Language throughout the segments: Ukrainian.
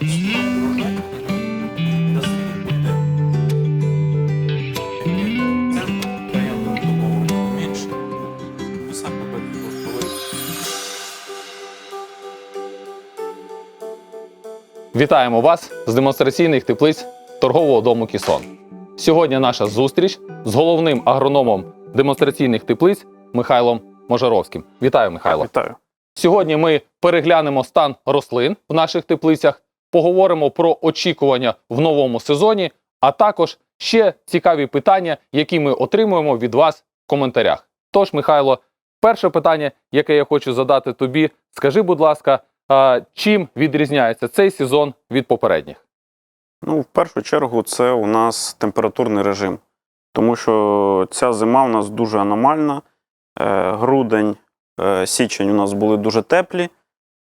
Вітаємо вас з демонстраційних теплиць торгового дому Кісон. Сьогодні наша зустріч з головним агрономом демонстраційних теплиць Михайлом Можаровським. Вітаю, Михайло. Вітаю. Сьогодні ми переглянемо стан рослин в наших теплицях, поговоримо про очікування в новому сезоні, а також ще цікаві питання, які ми отримуємо від вас в коментарях. Тож, Михайло, перше питання, яке я хочу задати тобі, скажи, будь ласка, чим відрізняється цей сезон від попередніх? Ну, в першу чергу, це у нас температурний режим, тому що ця зима у нас дуже аномальна. Е, Грудень, е, січень у нас були дуже теплі.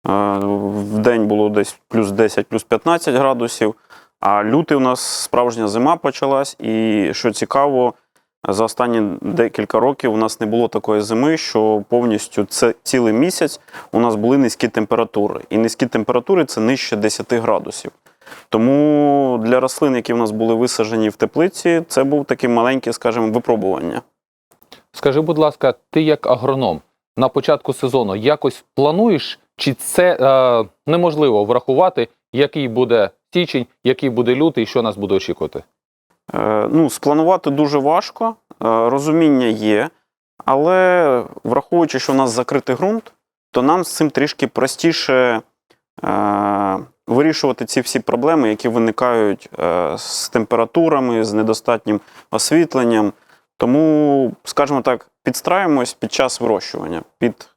Е, В день було десь плюс 10, плюс 15 градусів. А лютий у нас справжня зима почалась. І що цікаво, за останні декілька років у нас не було такої зими, що повністю це цілий місяць у нас були низькі температури. І низькі температури це нижче 10 градусів. Тому для рослин, які в нас були висаджені в теплиці, це був таке маленьке, скажімо, випробування. Скажи, будь ласка, ти як агроном на початку сезону якось плануєш, чи це е, неможливо врахувати, який буде січень, який буде лютий, що нас буде очікувати? Е, ну, спланувати дуже важко, е, розуміння є, але враховуючи, що у нас закритий ґрунт, то нам з цим трішки простіше е, вирішувати ці всі проблеми, які виникають е, з температурами, з недостатнім освітленням. Тому, скажімо так, підстраюємось під час вирощування під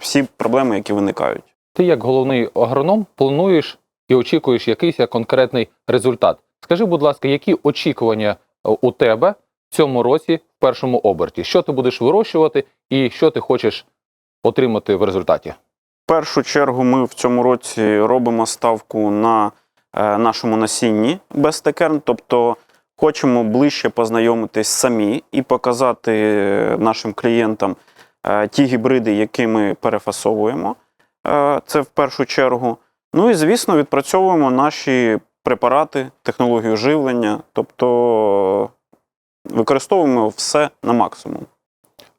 всі проблеми, які виникають. Ти, як головний агроном, плануєш і очікуєш якийсь конкретний результат. Скажи, будь ласка, які очікування е, у тебе в цьому році в першому оберті? Що ти будеш вирощувати і що ти хочеш отримати в результаті? В першу чергу ми в цьому році робимо ставку на е, нашому насінні безтекерн, тобто хочемо ближче познайомитись самі і показати е, нашим клієнтам е, ті гібриди, які ми перефасовуємо. Е, Це в першу чергу. Ну і звісно, відпрацьовуємо наші препарати, технологію живлення, тобто використовуємо все на максимум.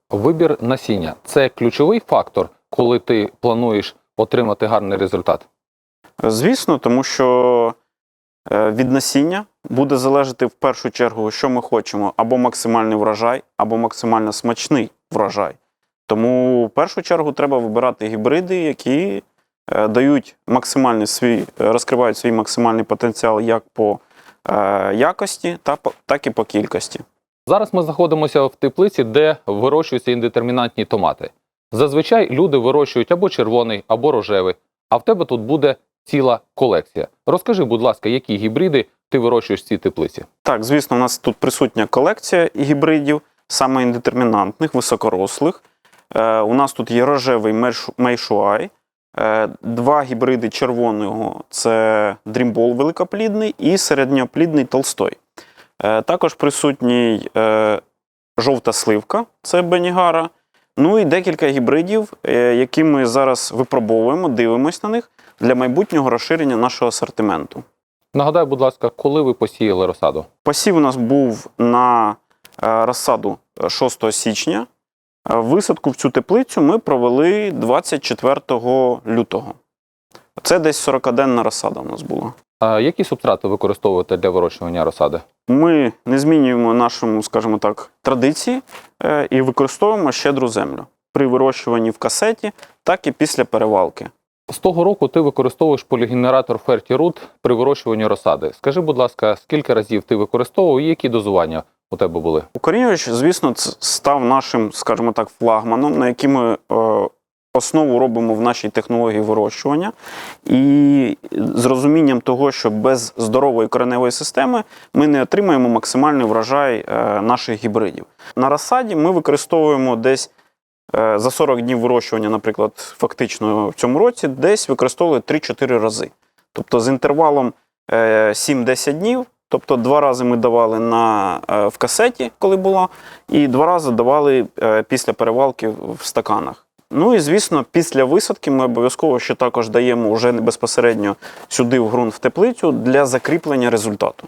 Вибір насіння це ключовий фактор, коли ти плануєш отримати гарний результат. Звісно, тому що е, від насіння буде залежати в першу чергу, що ми хочемо: або максимальний врожай, або максимально смачний врожай. Тому в першу чергу треба вибирати гібриди, які е, дають максимальний свій, е, розкривають свій максимальний потенціал як по е, якості, так і по кількості. Зараз ми знаходимося в теплиці, де вирощуються індетермінантні томати. Зазвичай люди вирощують або червоний, або рожевий, а в тебе тут буде ціла колекція. Розкажи, будь ласка, які гібриди ти вирощуєш в цій теплиці? Так, звісно, у нас тут присутня колекція гібридів, саме індетермінантних, високорослих. Е, у нас тут є рожевий Мейш- мейшуай, е, два гібриди червоного це дрімбол великоплідний і середньоплідний толстой. Е, також присутній жовта сливка, це Бенігара. Ну і декілька гібридів, які ми зараз випробовуємо, дивимось на них для майбутнього розширення нашого асортименту. Нагадай, будь ласка, коли ви посіяли розсаду? Посів у нас був на розсаду 6 січня. Висадку в цю теплицю ми провели 24 лютого. Це десь 40-денна розсада у нас була. А які субстрати використовуєте для вирощування розсади? Ми не змінюємо нашому, скажімо так, традиції е, і використовуємо щедру землю при вирощуванні в касеті, так і після перевалки. З того року ти використовуєш полігенератор FertiRoot при вирощуванні розсади. Скажи, будь ласка, скільки разів ти використовував і які дозування у тебе були? Укорінювач, звісно, став нашим, скажімо так, флагманом, на який ми е, основу робимо в нашій технології вирощування. І з розумінням того, що без здорової кореневої системи ми не отримаємо максимальний врожай е, наших гібридів. На розсаді ми використовуємо десь е, за 40 днів вирощування, наприклад, фактично в цьому році, десь використовували 3-4 рази. Тобто з інтервалом е, 7-10 днів. Тобто два рази ми давали на, е, в касеті, коли було, і два рази давали е, після перевалки в стаканах. Ну і звісно, після висадки ми обов'язково ще також даємо вже безпосередньо сюди в ґрунт в теплицю для закріплення результату.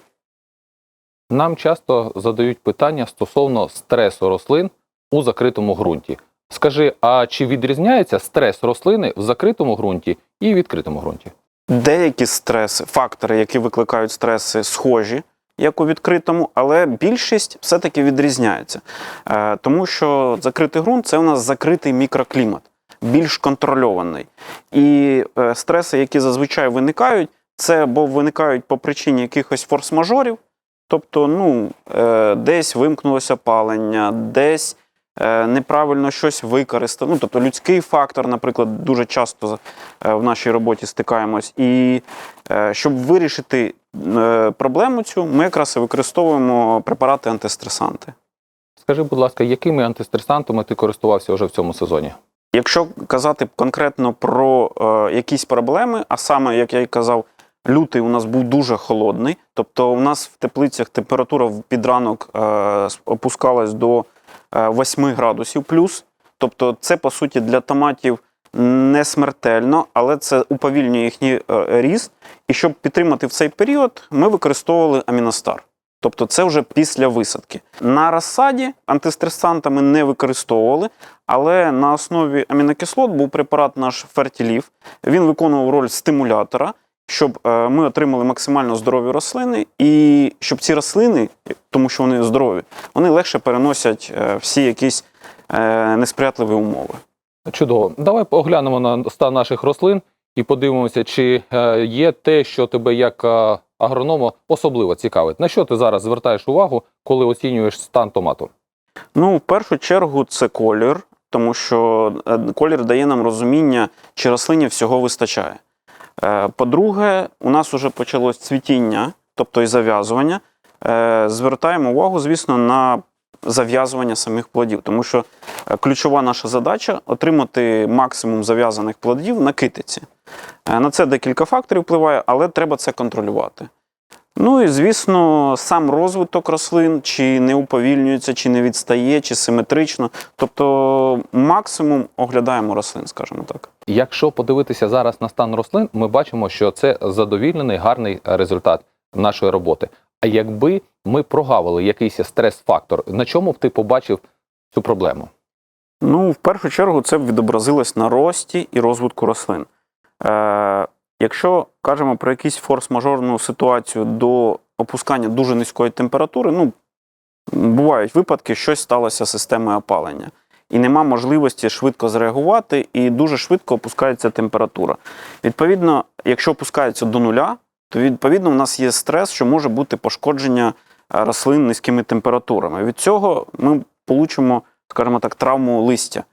Нам часто задають питання стосовно стресу рослин у закритому ґрунті. Скажи, а чи відрізняється стрес рослини в закритому ґрунті і відкритому ґрунті? Деякі стреси, фактори, які викликають стреси, схожі, як у відкритому, але більшість все-таки відрізняється. Е, тому що закритий ґрунт це у нас закритий мікроклімат, більш контрольований. І е, стреси, які зазвичай виникають, це або виникають по причині якихось форс-мажорів, тобто ну, е, десь вимкнулося палення, десь неправильно щось використано. Ну, тобто людський фактор, наприклад, дуже часто е, в нашій роботі стикаємось. І е, щоб вирішити е, проблему цю, ми якраз і використовуємо препарати антистресанти. Скажи, будь ласка, якими антистресантами ти користувався вже в цьому сезоні? Якщо казати конкретно про е, якісь проблеми, а саме, як я й казав, лютий у нас був дуже холодний, тобто у нас в теплицях температура під ранок е, опускалась до е, 8 градусів плюс. Тобто, це по суті для томатів не смертельно, але це уповільнює їхній е, ріст. І щоб підтримати в цей період, ми використовували аміностар. Тобто це вже після висадки. На розсаді антистресантами не використовували, але на основі амінокислот був препарат наш Фертілів. Він виконував роль стимулятора, щоб е, ми отримали максимально здорові рослини, і щоб ці рослини, тому що вони здорові, вони легше переносять е, всі якісь е, несприятливі умови. Чудово. Давай поглянемо на стан наших рослин і подивимося, чи є те, що тебе як агронома особливо цікавить. На що ти зараз звертаєш увагу, коли оцінюєш стан томату? Ну, в першу чергу, це колір, тому що колір дає нам розуміння, чи рослині всього вистачає. Е, По-друге, у нас вже почалось цвітіння, тобто і зав'язування. Е, Звертаємо увагу, звісно, на зав'язування самих плодів, тому що е, ключова наша задача отримати максимум зав'язаних плодів на китиці. На це декілька факторів впливає, але треба це контролювати. Ну і звісно, сам розвиток рослин, чи не уповільнюється, чи не відстає, чи симетрично. Тобто максимум оглядаємо рослин, скажімо так. Якщо подивитися зараз на стан рослин, ми бачимо, що це задовільнений гарний результат нашої роботи. А якби ми прогавили якийсь стрес-фактор, на чому б ти побачив цю проблему? Ну, в першу чергу, це б відобразилось на рості і розвитку рослин. Е, якщо кажемо про якусь форс-мажорну ситуацію до опускання дуже низької температури, ну, бувають випадки, щось сталося з системою опалення. І нема можливості швидко зреагувати, і дуже швидко опускається температура. Відповідно, якщо опускається до нуля, то відповідно у нас є стрес, що може бути пошкодження е, рослин низькими температурами. Від цього ми получимо, скажімо так, травму листя.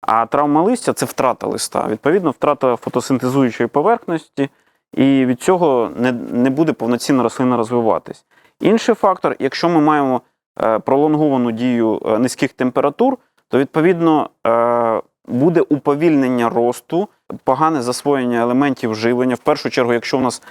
А травма листя це втрата листа. Відповідно, втрата фотосинтезуючої поверхності, і від цього не, не буде повноцінно рослина розвиватись. Інший фактор, якщо ми маємо е, пролонговану дію е, низьких температур, то відповідно е, буде уповільнення росту, погане засвоєння елементів живлення. В першу чергу, якщо у нас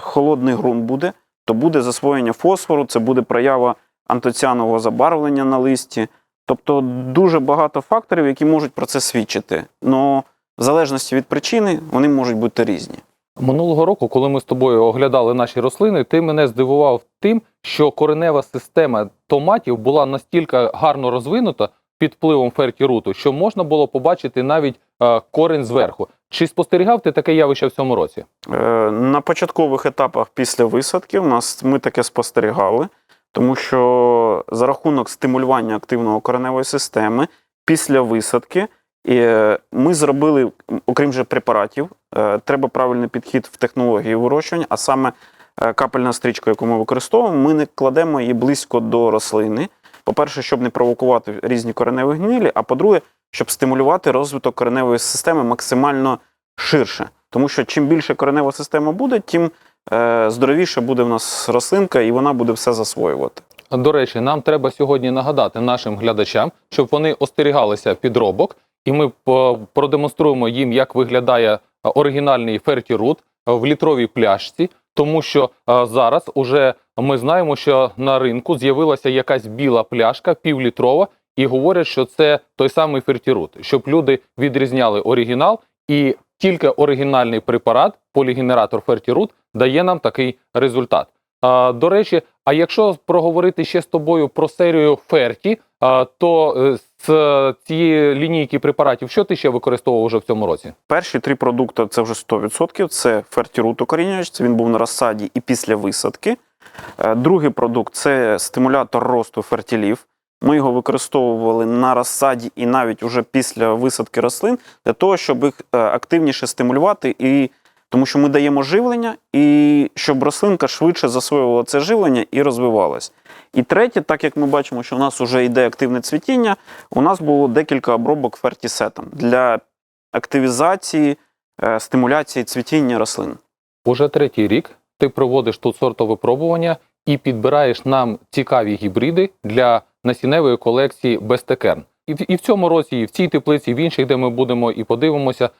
холодний ґрунт буде, то буде засвоєння фосфору, це буде проява антоціанового забарвлення на листі. Тобто дуже багато факторів, які можуть про це свідчити. Но в залежності від причини вони можуть бути різні. Минулого року, коли ми з тобою оглядали наші рослини, ти мене здивував тим, що коренева система томатів була настільки гарно розвинута під впливом фертіруту, що можна було побачити навіть е, корень зверху. Чи спостерігав ти таке явище в цьому році? Е, На початкових етапах після висадки у нас ми таке спостерігали, тому що за рахунок стимулювання активного кореневої системи після висадки е, ми зробили, окрім же препаратів, е, треба правильний підхід в технології вирощування, а саме е, капельна стрічка, яку ми використовуємо, ми не кладемо її близько до рослини. По-перше, щоб не провокувати різні кореневі гнилі, а по-друге, щоб стимулювати розвиток кореневої системи максимально ширше. Тому що чим більше коренева система буде, тим здоровіше буде в нас рослинка, і вона буде все засвоювати. До речі, нам треба сьогодні нагадати нашим глядачам, щоб вони остерігалися підробок, і ми продемонструємо їм, як виглядає е, оригінальний фертірут в літровій пляшці, тому що е, зараз уже ми знаємо, що на ринку з'явилася якась біла пляшка півлітрова, і говорять, що це той самий фертірут, щоб люди відрізняли оригінал, і тільки оригінальний препарат, полігенератор фертірут, дає нам такий результат. До речі, а якщо проговорити ще з тобою про серію Ферті, то е, з цієї лінійки препаратів, що ти ще використовував вже в цьому році? Перші три продукти це вже 100%. Це фертірут укорінювач, це він був на розсаді і після висадки. Е, Другий продукт це стимулятор росту фертілів. Ми його використовували на розсаді і навіть уже після висадки рослин для того, щоб їх е, активніше стимулювати, і тому що ми даємо живлення, і щоб рослинка швидше засвоювала це живлення і розвивалась. І третє, так як ми бачимо, що у нас вже йде активне цвітіння, у нас було декілька обробок фертісетом для активізації, е, стимуляції цвітіння рослин. Уже третій рік ти проводиш тут сортовипробування і підбираєш нам цікаві гібриди для насінневої колекції Бестекерн. І в, і в цьому році, і в цій теплиці, і в інших, де ми будемо і подивимося,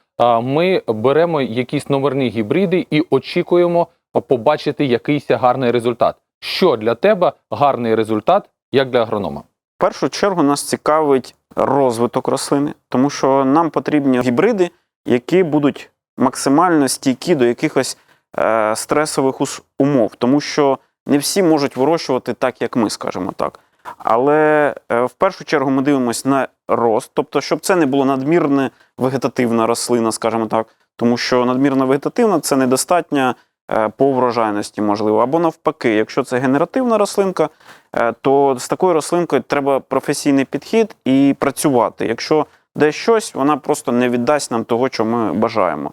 ми беремо якісь номерні гібриди і очікуємо побачити якийсь гарний результат. Що для тебе гарний результат, як для агронома? В першу чергу нас цікавить розвиток рослини, тому що нам потрібні гібриди, які будуть максимально стійкі до якихось е, стресових умов, тому що не всі можуть вирощувати так, як ми, скажімо так. Але е, в першу чергу ми дивимося на рост, тобто, щоб це не було надмірне вегетативна рослина, скажімо так, тому що надмірна вегетативна це недостатня е, по врожайності, можливо, або навпаки, якщо це генеративна рослинка, е, то з такою рослинкою треба професійний підхід і працювати. Якщо десь щось, вона просто не віддасть нам того, що ми бажаємо.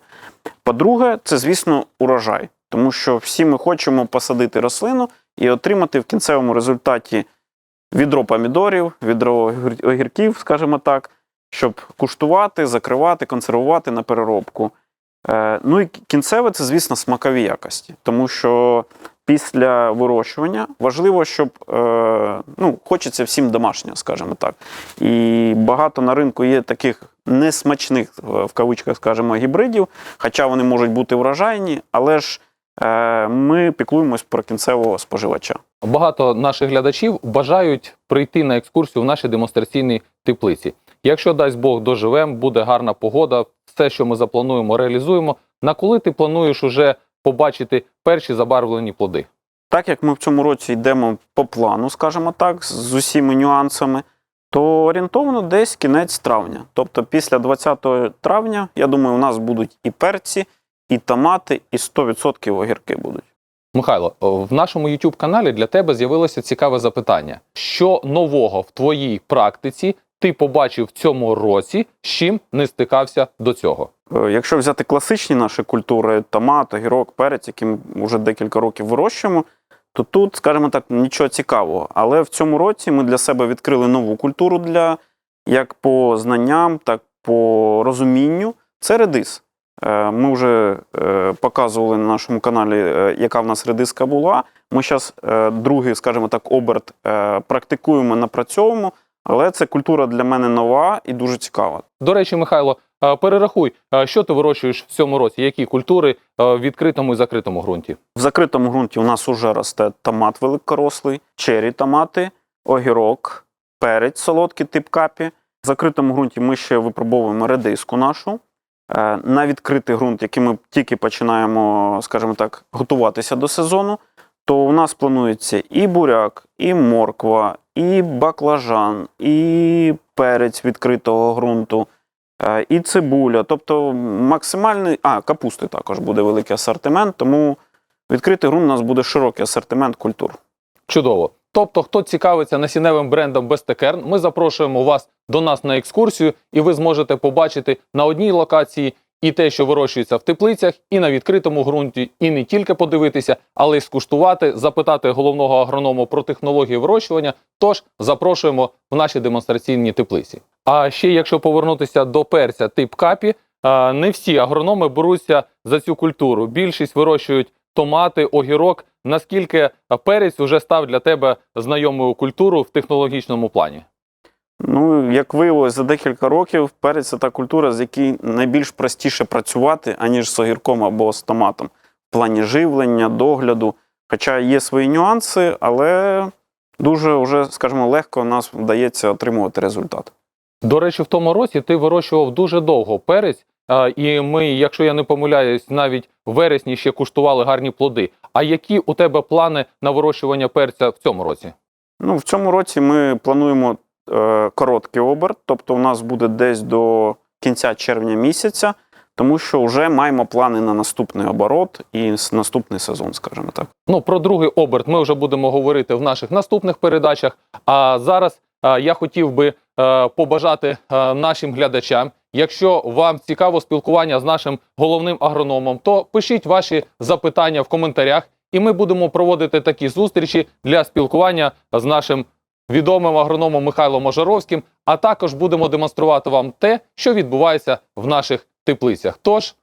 По-друге, це, звісно, урожай, тому що всі ми хочемо посадити рослину і отримати в кінцевому результаті відро помідорів, відро огірків, скажімо так, щоб куштувати, закривати, консервувати на переробку. Е, ну і кінцеве це, звісно, смакові якості, тому що після вирощування важливо, щоб е, ну, хочеться всім домашнього, скажімо так. І багато на ринку є таких несмачних, е, в кавичках, скажімо, гібридів, хоча вони можуть бути врожайні, але ж ми піклуємось про кінцевого споживача. Багато наших глядачів бажають прийти на екскурсію в нашій демонстраційній теплиці. Якщо дасть Бог доживемо, буде гарна погода, все, що ми заплануємо, реалізуємо. На коли ти плануєш уже побачити перші забарвлені плоди? Так як ми в цьому році йдемо по плану, скажімо так, з- усіма нюансами, то орієнтовно десь кінець травня. Тобто після 20 травня, я думаю, у нас будуть і перці, і томати, і 100% огірки будуть. Михайло, в нашому youtube каналі для тебе з'явилося цікаве запитання: що нового в твоїй практиці ти побачив в цьому році, з чим не стикався до цього? Е, Якщо взяти класичні наші культури, томат, огірок, перець, які ми вже декілька років вирощуємо, то тут, скажімо так, нічого цікавого. Але в цьому році ми для себе відкрили нову культуру для як по знанням, так по розумінню. Це редис. Е, Ми вже е, показували на нашому каналі, е, яка в нас редиска була. Ми зараз другий, скажімо так, оберт практикуємо, напрацьовуємо, але це культура для мене нова і дуже цікава. До речі, Михайло, перерахуй, що ти вирощуєш в цьому році, які культури в відкритому і закритому ґрунті? В закритому ґрунті у нас уже росте томат великорослий, чері томати, огірок, перець солодкий тип капі. В закритому ґрунті ми ще випробовуємо редиску нашу. Е, На відкритий ґрунт, який ми тільки починаємо, скажімо так, готуватися до сезону, то у нас планується і буряк, і морква, і баклажан, і перець відкритого ґрунту, е, і цибуля. Тобто максимальний. А, капусти також буде великий асортимент, тому Відкритий ґрунт у нас буде широкий асортимент культур. Чудово. Тобто, хто цікавиться насінневим брендом Бестекерн, ми запрошуємо вас до нас на екскурсію, і ви зможете побачити на одній локації і те, що вирощується в теплицях, і на відкритому ґрунті, і не тільки подивитися, але й скуштувати, запитати головного агронома про технології вирощування. Тож запрошуємо в наші демонстраційні теплиці. А ще, якщо повернутися до перця тип капі, не всі агрономи беруться за цю культуру. Більшість вирощують томати, огірок. Наскільки перець вже став для тебе знайомою культурою в технологічному плані? Ну, як виявилось, за декілька років перець це та культура, з якій найбільш простіше працювати, аніж з огірком або з томатом. В плані живлення, догляду. Хоча є свої нюанси, але дуже вже, скажімо, легко нас вдається отримувати результат. До речі, в тому році ти вирощував дуже довго перець, і ми, якщо я не помиляюсь, навіть в вересні ще куштували гарні плоди. А які у тебе плани на вирощування перця в цьому році? Ну, в цьому році ми плануємо е, короткий оберт, тобто у нас буде десь до кінця червня місяця, тому що вже маємо плани на наступний оборот і наступний сезон, скажімо так. Ну, про другий оберт ми вже будемо говорити в наших наступних передачах. А зараз я хотів би е, побажати е, нашим глядачам. Якщо вам цікаво спілкування з нашим головним агрономом, то пишіть ваші запитання в коментарях, і ми будемо проводити такі зустрічі для спілкування з нашим відомим агрономом Михайлом Можаровським, а також будемо демонструвати вам те, що відбувається в наших теплицях. Тож,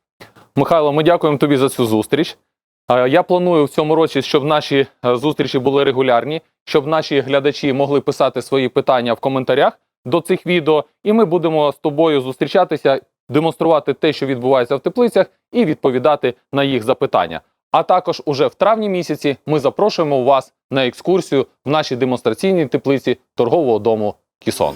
Михайло, ми дякуємо тобі за цю зустріч. Я планую в цьому році, щоб наші е, зустрічі були регулярні, щоб наші глядачі могли писати свої питання в коментарях до цих відео, і ми будемо з тобою зустрічатися, демонструвати те, що відбувається в теплицях, і відповідати на їх запитання. А також уже в травні місяці ми запрошуємо вас на екскурсію в нашій демонстраційній теплиці торгового дому Кісон.